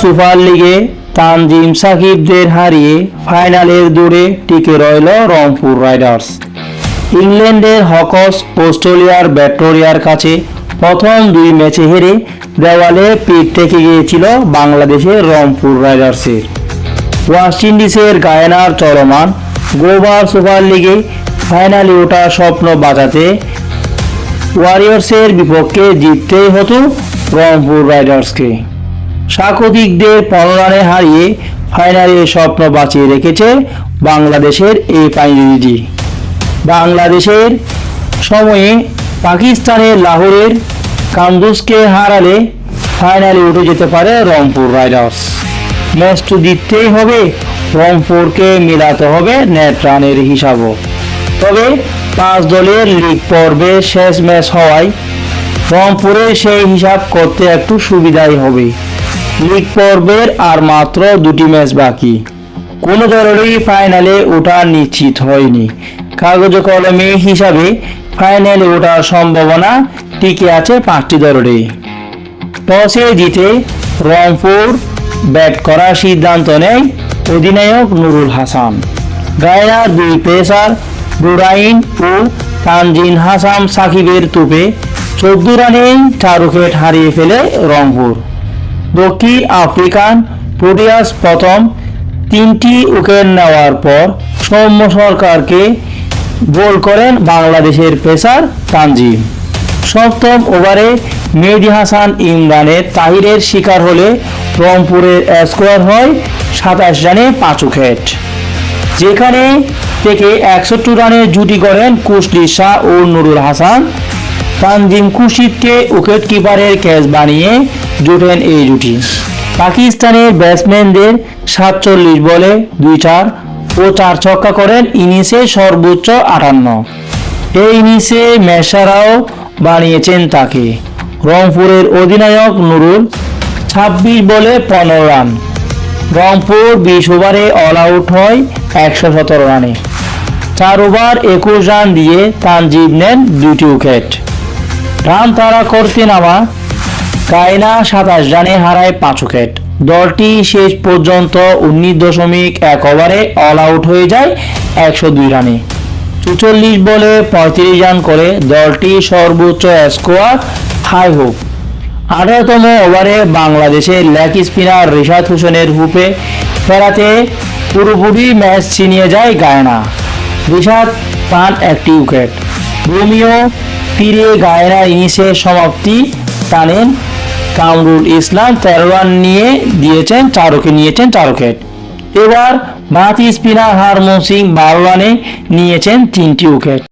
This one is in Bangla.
সুপার লিগে তানজিম সাকিবদের হারিয়ে ফাইনালের দূরে টিকে রইল রংপুর রাইডার্স। ইংল্যান্ডের হকস অস্ট্রেলিয়ার ব্যাক্টোরিয়ার কাছে প্রথম দুই ম্যাচে হেরে দেওয়ালে পিঠ থেকে গিয়েছিল বাংলাদেশের রংপুর রাইডার্সের। ওয়েস্ট ইন্ডিজের গায়নার চলমান গোবার সুপার লিগে ফাইনালে ওঠার স্বপ্ন বাঁচাতে ওয়ারিয়র্সের বিপক্ষে জিততেই হতো রংপুর রাইডার্সকে। স্বাগতিকদের পনেরো রানে হারিয়ে ফাইনালের স্বপ্ন বাঁচিয়ে রেখেছে বাংলাদেশের এই পাইনিটি বাংলাদেশের সময়ে পাকিস্তানের লাহোরের কান্দুসকে হারালে ফাইনালে উঠে যেতে পারে রংপুর রাইডার্স। ম্যাচটি জিততেই হবে, রংপুরকে মিলাতে হবে নেট রানের হিসাবও। তবে পাঁচ দলের লিগ পর্বে শেষ ম্যাচ হওয়ায় রংপুরের সেই হিসাব করতে একটু সুবিধাই হবে। লিগ পর্বের আর মাত্র দুটি ম্যাচ বাকি। কোনো দলেরই ফাইনালে ওঠা নিশ্চিত হয়নি। কাগজ কলমে হিসাবে ফাইনালে ওঠার সম্ভাবনা টিকে আছে পাঁচটি দলেরই টসে জিতে রংপুর ব্যাট করার সিদ্ধান্ত নেয় অধিনায়ক নুরুল হাসান। গায়না দুই পেসার বুরাইন ও তানজিন হাসান সাকিবের তোপে চোদ্দ রানেই চার উইকেট হারিয়ে ফেলে রংপুর। দক্ষিণ আফ্রিকান প্রোটিয়াস প্রথম তিনটি উইকেট নেওয়ার পর সৌম্য সরকারকে গোল করেন বাংলাদেশের পেসার তানজিম। সপ্তম ওভারে মেহেদি হাসান ইমরানের তাহিরের শিকার হলে রংপুরের স্কোয়ার হয় সাতাশ রানে পাঁচ উইকেট যেখানে থেকে একষট্টি রানের জুটি করেন কুশলি শাহ ও নুরুল হাসান। তানজিম কুশিদকে উইকেট কিপারের ক্যাচ বানিয়ে জুটেন এই জুটি। পাকিস্তানের ব্যাটসম্যানদের সাতচল্লিশ বলে দুই চার ও চার ছক্কা করেন ইনিংসে সর্বোচ্চ আটান্ন। এই ইনিংসে মেসারাও বানিয়েছেন তাকে। রংপুরের অধিনায়ক নুরুল ছাব্বিশ বলে পনেরো রান। রংপুর বিশ ওভারে অল আউট হয় একশো সতেরো রানে। চার ওভার একুশ রান দিয়ে তানজিব নেন দুটি উইকেট। রান তাড়া করতে নামা কায়না সাতাশ রানে হারায় পাঁচ উইকেট। দলটি শেষ পর্যন্ত উনিশ দশমিক এক ওভারে অল আউট হয়ে যায় একশো দুই রানে। চুচল্লিশ বলে পঁয়ত্রিশ রান করে দলটি সর্বোচ্চ স্কোয়ার হাই হোক আঠারোতম ওভারে বাংলাদেশের লেগ স্পিনার রিশাদ হোসেনের হুপে ফেরাতে পুরোপুরি ম্যাচ ছিনিয়ে যায় গায়না। রিশাদ পান একটি উইকেট। রোমিও তীরে গায়না ইনিংসের সমাপ্তি টানেন কামরুল ইসলাম তেরো রান নিয়ে দিয়েছেন চার নিয়েছেন চার উইকেট এবার ভারতীয় স্পিনার হারমোহন সিং বারো রানে নিয়েছেন তিনটি উইকেট।